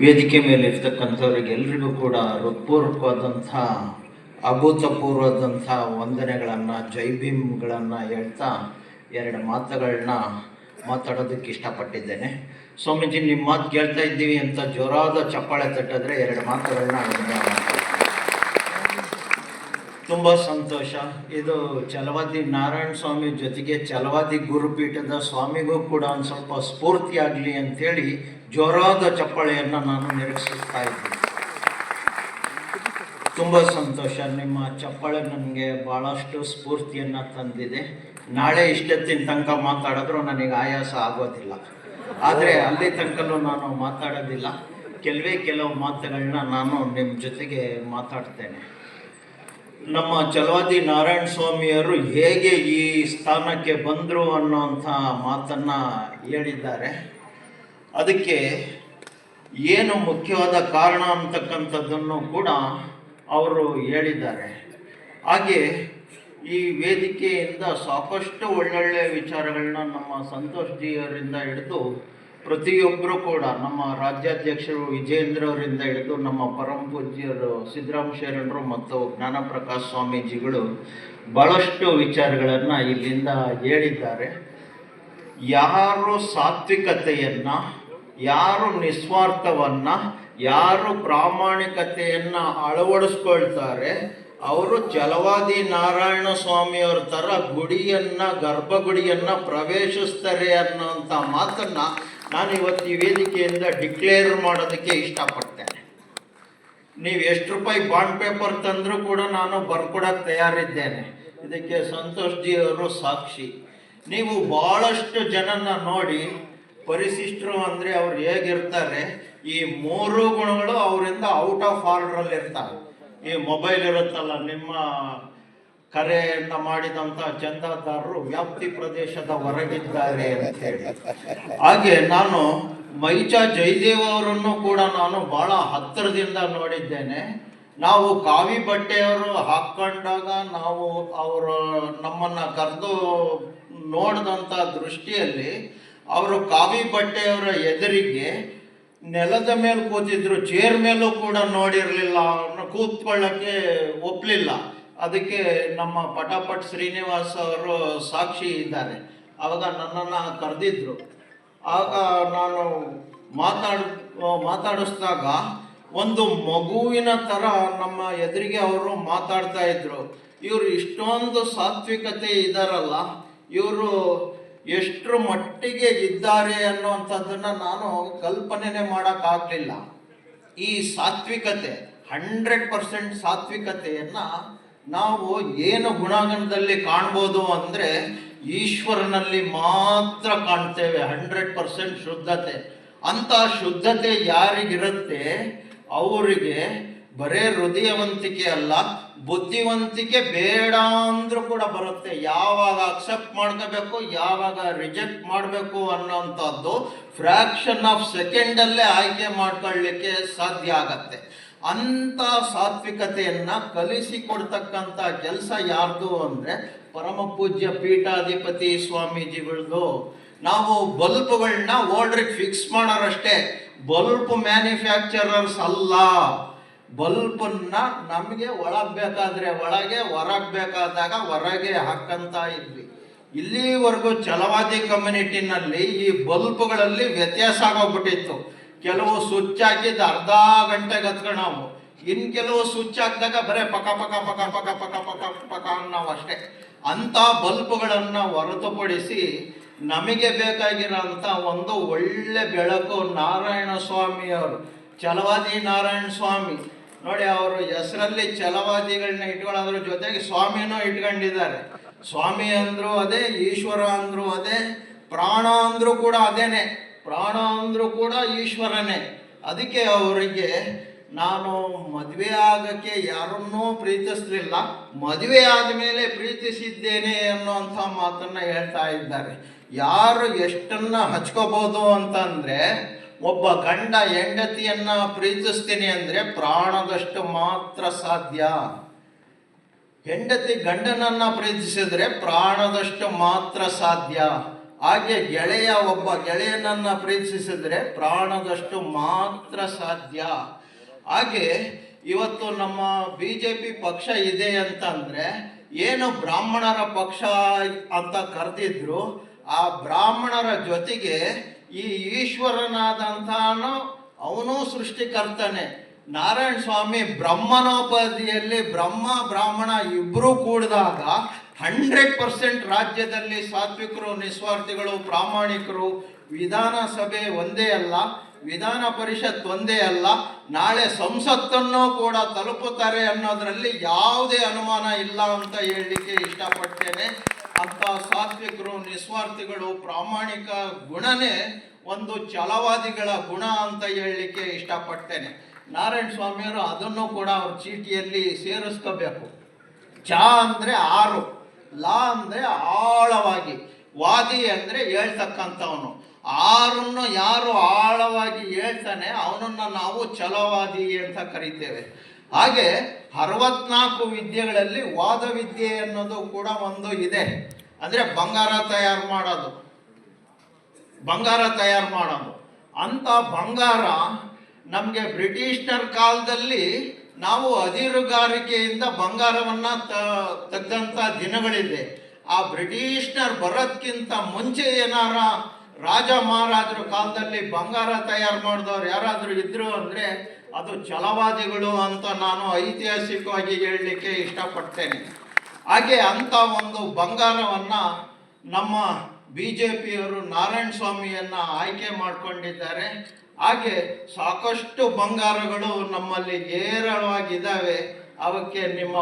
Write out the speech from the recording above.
ವೇದಿಕೆ ಮೇಲೆ ಇರ್ತಕ್ಕಂಥವ್ರಿಗೆ ಎಲ್ರಿಗೂ ಕೂಡ ಹೃತ್ಪೂರ್ವಕವಾದಂಥ, ಅಭೂತಪೂರ್ವದಂಥ ವಂದನೆಗಳನ್ನು ಜೈಭೀಮ್ಗಳನ್ನು ಹೇಳ್ತಾ ಎರಡು ಮಾತುಗಳನ್ನ ಮಾತಾಡೋದಕ್ಕೆ ಇಷ್ಟಪಟ್ಟಿದ್ದೇನೆ. ಸ್ವಾಮೀಜಿ, ನಿಮ್ಮ ಮಾತು ಕೇಳ್ತಾ ಇದ್ದೀವಿ ಅಂತ ಜೋರಾದ ಚಪ್ಪಾಳೆ ತಟ್ಟಿದ್ರೆ ಎರಡು ಮಾತುಗಳನ್ನ ತುಂಬ ಸಂತೋಷ. ಇದು ಚಲವಾದಿ ನಾರಾಯಣ ಸ್ವಾಮಿ ಜೊತೆಗೆ ಚಲವಾದಿ ಗುರುಪೀಠದ ಸ್ವಾಮಿಗೂ ಕೂಡ ಒಂದು ಸ್ವಲ್ಪ ಸ್ಫೂರ್ತಿಯಾಗಲಿ ಅಂಥೇಳಿ ಜೋರಾದ ಚಪ್ಪಾಳೆಯನ್ನು ನಾನು ನಿರೀಕ್ಷಿಸ್ತಾ ಇದ್ದೀನಿ. ತುಂಬ ಸಂತೋಷ. ನಿಮ್ಮ ಚಪ್ಪಾಳೆ ನನಗೆ ಭಾಳಷ್ಟು ಸ್ಫೂರ್ತಿಯನ್ನು ತಂದಿದೆ. ನಾಳೆ ಇಷ್ಟೊತ್ತಿನ ತನಕ ಮಾತಾಡಿದ್ರು ನನಗೆ ಆಯಾಸ ಆಗೋದಿಲ್ಲ. ಆದರೆ ಅಲ್ಲಿ ತನಕನೂ ನಾನು ಮಾತಾಡೋದಿಲ್ಲ. ಕೆಲವೇ ಕೆಲವು ಮಾತುಗಳನ್ನ ನಾನು ನಿಮ್ಮ ಜೊತೆಗೆ ಮಾತಾಡ್ತೇನೆ. ನಮ್ಮ ಚಲವಾದಿ ನಾರಾಯಣ ಸ್ವಾಮಿಯವರು ಹೇಗೆ ಈ ಸ್ಥಾನಕ್ಕೆ ಬಂದರು ಅನ್ನೋಂಥ ಮಾತನ್ನು ಹೇಳಿದ್ದಾರೆ. ಅದಕ್ಕೆ ಏನು ಮುಖ್ಯವಾದ ಕಾರಣ ಅಂತಕ್ಕಂಥದ್ದನ್ನು ಕೂಡ ಅವರು ಹೇಳಿದ್ದಾರೆ. ಹಾಗೆ ಈ ವೇದಿಕೆಯಿಂದ ಸಾಕಷ್ಟು ಒಳ್ಳೊಳ್ಳೆಯ ವಿಚಾರಗಳನ್ನ ನಮ್ಮ ಸಂತೋಷ್ ಜಿಯವರಿಂದ ಹಿಡಿದು ಪ್ರತಿಯೊಬ್ಬರು ಕೂಡ ನಮ್ಮ ರಾಜ್ಯಾಧ್ಯಕ್ಷರು ವಿಜೇಂದ್ರ ಅವರಿಂದ ಹಿಡಿದು ನಮ್ಮ ಪರಮ ಪೂಜ್ಯರು ಸಿದ್ದರಾಮ ಶರಣರು ಮತ್ತು ಜ್ಞಾನಪ್ರಕಾಶ್ ಸ್ವಾಮೀಜಿಗಳು ಭಾಳಷ್ಟು ವಿಚಾರಗಳನ್ನು ಇಲ್ಲಿಂದ ಹೇಳಿದ್ದಾರೆ. ಯಾರು ಸಾತ್ವಿಕತೆಯನ್ನು, ಯಾರು ನಿಸ್ವಾರ್ಥವನ್ನು, ಯಾರು ಪ್ರಾಮಾಣಿಕತೆಯನ್ನು ಅಳವಡಿಸ್ಕೊಳ್ತಾರೆ ಅವರು ಜಲವಾದಿ ನಾರಾಯಣ ಸ್ವಾಮಿಯವ್ರ ಥರ ಗುಡಿಯನ್ನು, ಗರ್ಭಗುಡಿಯನ್ನು ಪ್ರವೇಶಿಸ್ತಾರೆ ಅನ್ನೋಂಥ ಮಾತನ್ನು ನಾನು ಇವತ್ತು ಈ ವೇದಿಕೆಯಿಂದ ಡಿಕ್ಲೇರ್ ಮಾಡೋದಕ್ಕೆ ಇಷ್ಟಪಡ್ತೇನೆ. ನೀವು ಎಷ್ಟು ರೂಪಾಯಿ ಬಾಂಡ್ ಪೇಪರ್ ತಂದರೂ ಕೂಡ ನಾನು ಬರ್ಕೊಡಕ್ಕೆ ತಯಾರಿದ್ದೇನೆ. ಇದಕ್ಕೆ ಸಂತೋಷ್ ಜಿ ಅವರು ಸಾಕ್ಷಿ. ನೀವು ಭಾಳಷ್ಟು ಜನನ ನೋಡಿ ಪರಿಶಿಷ್ಟರು ಅಂದರೆ ಅವ್ರು ಹೇಗಿರ್ತಾರೆ, ಈ ಮೂರು ಗುಣಗಳು ಅವರಿಂದ ಔಟ್ ಆಫ್ ಆರ್ಡ್ರಲ್ಲಿ ಇರ್ತಾರೆ ಈ ಮೊಬೈಲ್ ಇರುತ್ತಲ್ಲ, ನಿಮ್ಮ ಕರೆಯನ್ನು ಮಾಡಿದಂಥ ಚಂದಾದಾರರು ವ್ಯಾಪ್ತಿ ಪ್ರದೇಶದ ಹೊರಗಿದ್ದಾರೆ ಅಂತ ಹೇಳಿ. ಹಾಗೆ ನಾನು ಮೈಚಾ ಜಯದೇವ್ ಅವರನ್ನು ಕೂಡ ನಾನು ಬಹಳ ಹತ್ತಿರದಿಂದ ನೋಡಿದ್ದೇನೆ. ನಾವು ಕಾವಿ ಬಟ್ಟೆಯವರು ಹಾಕೊಂಡಾಗ ನಾವು ಅವರು ನಮ್ಮನ್ನು ಕರೆದು ನೋಡಿದಂಥ ದೃಷ್ಟಿಯಲ್ಲಿ ಅವರು ಕಾವಿ ಬಟ್ಟೆಯವರ ಎದುರಿಗೆ ನೆಲದ ಮೇಲೆ ಕೂತಿದ್ರು, ಚೇರ್ ಮೇಲೂ ಕೂಡ ನೋಡಿರಲಿಲ್ಲ, ಅವ್ರನ್ನ ಕೂತ್ಕೊಳ್ಳೋಕ್ಕೆ ಒಪ್ಪಲಿಲ್ಲ ಅದಕ್ಕೆ ನಮ್ಮ ಪಟಾಪಟ್ ಶ್ರೀನಿವಾಸ್ ಅವರು ಸಾಕ್ಷಿ ಇದ್ದಾರೆ. ಆವಾಗ ನನ್ನನ್ನು ಕರೆದಿದ್ರು. ಆಗ ನಾನು ಮಾತಾಡ, ಮಾತಾಡಿಸ್ದಾಗ ಒಂದು ಮಗುವಿನ ಥರ ನಮ್ಮ ಎದುರಿಗೆ ಅವರು ಮಾತಾಡ್ತಾ ಇದ್ರು. ಇವರು ಇಷ್ಟೊಂದು ಸಾತ್ವಿಕತೆ ಇದ್ದಾರಲ್ಲ ಇವರು ಎಷ್ಟರ ಮಟ್ಟಿಗೆ ಇದ್ದಾರೆ ಅನ್ನುವಂಥದ್ದನ್ನು ನಾನು ಕಲ್ಪನೆನೇ ಮಾಡೋಕ್ಕಾಗಲಿಲ್ಲ ಈ ಸಾತ್ವಿಕತೆ ಹಂಡ್ರೆಡ್ ಪರ್ಸೆಂಟ್ ಸಾತ್ವಿಕತೆಯನ್ನು ನಾವು ಏನು ಗುಣಗಣದಲ್ಲಿ ಕಾಣ್ಬೋದು ಅಂದರೆ ಈಶ್ವರನಲ್ಲಿ ಮಾತ್ರ ಕಾಣ್ತೇವೆ ಹಂಡ್ರೆಡ್ ಪರ್ಸೆಂಟ್ ಶುದ್ಧತೆ. ಅಂಥ ಶುದ್ಧತೆ ಯಾರಿಗಿರುತ್ತೆ? ಅವರಿಗೆ ಬರೇ ಹೃದಯವಂತಿಕೆ ಅಲ್ಲ, ಬುದ್ಧಿವಂತಿಕೆ ಬೇಡ ಅಂದ್ರೂ ಕೂಡ ಬರುತ್ತೆ. ಯಾವಾಗ ಅಕ್ಸೆಪ್ಟ್ ಮಾಡ್ಕೋಬೇಕು, ಯಾವಾಗ ರಿಜೆಕ್ಟ್ ಮಾಡಬೇಕು ಅನ್ನೋಂಥದ್ದು ಫ್ರ್ಯಾಕ್ಷನ್ ಆಫ್ ಸೆಕೆಂಡಲ್ಲೇ ಆಯ್ಕೆ ಮಾಡ್ಕೊಳ್ಳಿಕ್ಕೆ ಸಾಧ್ಯ ಆಗತ್ತೆ. ಅಂಥ ಸಾತ್ವಿಕತೆಯನ್ನು ಕಲಿಸಿಕೊಡ್ತಕ್ಕಂಥ ಕೆಲಸ ಯಾರ್ದು ಅಂದರೆ ಪರಮ ಪೂಜ್ಯ ಪೀಠಾಧಿಪತಿ ಸ್ವಾಮೀಜಿಗಳದು. ನಾವು ಬಲ್ಬ್ಗಳನ್ನ ಓಲ್ಡ್ರಿಗೆ ಫಿಕ್ಸ್ ಮಾಡೋರಷ್ಟೇ. ಬಲ್ಬ್ ಮ್ಯಾನುಫ್ಯಾಕ್ಚರರ್ಸ್ ಅಲ್ಲ. ಬಲ್ಬನ್ನ ನಮಗೆ ಬೇಕಾದ್ರೆ ಒಳಗೆ, ಹೊರಗೆ ಬೇಕಾದಾಗ ಹೊರಗೆ ಹಾಕಂತ ಇದ್ವಿ. ಇಲ್ಲಿವರೆಗೂ ಚಲವಾದಿ ಕಮ್ಯುನಿಟಿನಲ್ಲಿ ಈ ಬಲ್ಬ್ಗಳಲ್ಲಿ ವ್ಯತ್ಯಾಸ ಆಗೋಗ್ಬಿಟ್ಟಿತ್ತು. ಕೆಲವು ಸ್ವಿಚ್ ಹಾಕಿದ್ದು ಅರ್ಧ ಗಂಟೆಗೆ ಹತ್ಕೊಂಡು ನಾವು. ಇನ್ ಕೆಲವು ಸ್ವಿಚ್ ಹಾಕಿದಾಗ ಬರೇ ಪಕ ಪಕ ಪಕ ಪಕ ಪಕ ಪಕ ಪಕ ನಾವು ಅಷ್ಟೇ. ಅಂತ ಬಲ್ಬ್ಗಳನ್ನು ಹೊರತುಪಡಿಸಿ ನಮಗೆ ಬೇಕಾಗಿರೋಂಥ ಒಂದು ಒಳ್ಳೆ ಬೆಳಕು ನಾರಾಯಣ ಸ್ವಾಮಿಯವರು ಚಲವಾದಿ ನಾರಾಯಣ ಸ್ವಾಮಿ ನೋಡಿ ಅವರು ಹೆಸರಲ್ಲಿ ಛಲವಾದಿಗಳನ್ನ ಇಟ್ಕೊಳ್ಳೋದ್ರ ಜೊತೆಗೆ ಸ್ವಾಮಿನೂ ಇಟ್ಕೊಂಡಿದ್ದಾರೆ. ಸ್ವಾಮಿ ಅಂದ್ರು ಅದೇ, ಈಶ್ವರ ಅಂದ್ರು ಅದೇ, ಪ್ರಾಣ ಅಂದ್ರೂ ಕೂಡ ಅದೇನೆ. ಪ್ರಾಣ ಅಂದ್ರೂ ಕೂಡ ಈಶ್ವರನೇ. ಅದಕ್ಕೆ ಅವರಿಗೆ ನಾನು ಮದುವೆ ಆಗಕ್ಕೆ ಯಾರನ್ನೂ ಪ್ರೀತಿಸಲಿಲ್ಲ. ಮದುವೆ ಆದಮೇಲೆ ಪ್ರೀತಿಸಿದ್ದೇನೆ ಅನ್ನುವಂಥ ಮಾತನ್ನ ಹೇಳ್ತಾ ಇದ್ದಾರೆ. ಯಾರು ಎಷ್ಟನ್ನ ಹಚ್ಕೋಬಹುದು ಅಂತಂದ್ರೆ ಒಬ್ಬ ಗಂಡ ಹೆಂಡತಿಯನ್ನ ಪ್ರೀತಿಸ್ತೀನಿ ಅಂದ್ರೆ ಪ್ರಾಣದಷ್ಟು ಮಾತ್ರ ಸಾಧ್ಯ. ಹೆಂಡತಿ ಗಂಡನನ್ನ ಪ್ರೀತಿಸಿದ್ರೆ ಪ್ರಾಣದಷ್ಟು ಮಾತ್ರ ಸಾಧ್ಯ. ಹಾಗೆ ಗೆಳೆಯ ಒಬ್ಬ ಗೆಳೆಯನನ್ನ ಪ್ರೀತಿಸಿದ್ರೆ ಪ್ರಾಣದಷ್ಟು ಮಾತ್ರ ಸಾಧ್ಯ. ಹಾಗೆ ಇವತ್ತು ನಮ್ಮ ಬಿ ಜೆ ಪಿ ಪಕ್ಷ ಇದೆ ಅಂತಂದರೆ ಏನು ಬ್ರಾಹ್ಮಣರ ಪಕ್ಷ ಅಂತ ಕರೆದಿದ್ರು, ಆ ಬ್ರಾಹ್ಮಣರ ಜೊತೆಗೆ ಈ ಈಶ್ವರನಾದಂತಾನು ಅವನು ಸೃಷ್ಟಿಕರ್ತನೆ. ನಾರಾಯಣ ಸ್ವಾಮಿ ಬ್ರಹ್ಮನೋಪಾದಿಯಲ್ಲಿ ಬ್ರಹ್ಮ, ಬ್ರಾಹ್ಮಣ ಇಬ್ಬರೂ ಕೂಡಿದಾಗ ಹಂಡ್ರೆಡ್ ಪರ್ಸೆಂಟ್ ರಾಜ್ಯದಲ್ಲಿ ಸಾತ್ವಿಕರು, ನಿಸ್ವಾರ್ಥಿಗಳು, ಪ್ರಾಮಾಣಿಕರು, ವಿಧಾನಸಭೆ ಒಂದೇ ಅಲ್ಲ, ವಿಧಾನ ಪರಿಷತ್ ಒಂದೇ ಅಲ್ಲ, ನಾಳೆ ಸಂಸತ್ತನ್ನು ಕೂಡ ತಲುಪುತ್ತಾರೆ ಅನ್ನೋದರಲ್ಲಿ ಯಾವುದೇ ಅನುಮಾನ ಇಲ್ಲ ಅಂತ ಹೇಳಲಿಕ್ಕೆ ಇಷ್ಟಪಡ್ತೇನೆ. ಅಂತ ಸಾತ್ವಿಕರು, ನಿಸ್ವಾರ್ಥಿಗಳು, ಪ್ರಾಮಾಣಿಕ ಗುಣನೇ ಒಂದು ಛಲವಾದಿಗಳ ಗುಣ ಅಂತ ಹೇಳಲಿಕ್ಕೆ ಇಷ್ಟಪಡ್ತೇನೆ. ನಾರಾಯಣ ಸ್ವಾಮಿಯವರು ಅದನ್ನು ಕೂಡ ಅವ್ರ ಚೀಟಿಯಲ್ಲಿ ಸೇರಿಸ್ಕೋಬೇಕು. ಚ ಅಂದರೆ ಆರು, ಲಾ ಅಂದರೆ ಆಳವಾಗಿ, ವಾದಿ ಅಂದರೆ ಹೇಳ್ತಕ್ಕಂಥವನು. ಆರನ್ನು ಯಾರು ಆಳವಾಗಿ ಹೇಳ್ತಾನೆ, ಅವನನ್ನು ನಾವು ಛಲವಾದಿ ಅಂತ ಕರಿತೇವೆ. ಹಾಗೆ ಅರವತ್ನಾಲ್ಕು ವಿದ್ಯೆಗಳಲ್ಲಿ ವಾದ ವಿದ್ಯೆ ಅನ್ನೋದು ಕೂಡ ಒಂದು ಇದೆ. ಅಂದರೆ ಬಂಗಾರ ತಯಾರು ಮಾಡೋದು. ಬಂಗಾರ ತಯಾರು ಮಾಡೋದು. ಅಂಥ ಬಂಗಾರ ನಮಗೆ ಬ್ರಿಟಿಷ್ನರ್ ಕಾಲದಲ್ಲಿ ನಾವು ಅದಿರುಗಾರಿಕೆಯಿಂದ ಬಂಗಾರವನ್ನ ತೆಗ್ದಂಥ ದಿನಗಳಿದೆ. ಆ ಬ್ರಿಟಿಷ್ನರ್ ಬರೋದ್ಕಿಂತ ಮುಂಚೆ ಏನಾರ ರಾಜ ಮಹಾರಾಜರ ಕಾಲದಲ್ಲಿ ಬಂಗಾರ ತಯಾರು ಮಾಡಿದವ್ರು ಯಾರಾದರೂ ಇದ್ರು ಅಂದರೆ ಅದು ಛಲವಾದಿಗಳು ಅಂತ ನಾನು ಐತಿಹಾಸಿಕವಾಗಿ ಹೇಳಲಿಕ್ಕೆ ಇಷ್ಟಪಡ್ತೇನೆ. ಹಾಗೆ ಅಂಥ ಒಂದು ಬಂಗಾರವನ್ನ ನಮ್ಮ ಬಿ ಜೆ ಪಿಯವರು ನಾರಾಯಣ ಸ್ವಾಮಿಯನ್ನ ಆಯ್ಕೆ ಮಾಡಿಕೊಂಡಿದ್ದಾರೆ. ಹಾಗೆ ಸಾಕಷ್ಟು ಬಂಗಾರಗಳು ನಮ್ಮಲ್ಲಿ ಹೇರಳವಾಗಿದ್ದಾವೆ ಅವಕ್ಕೆ ನಿಮ್ಮ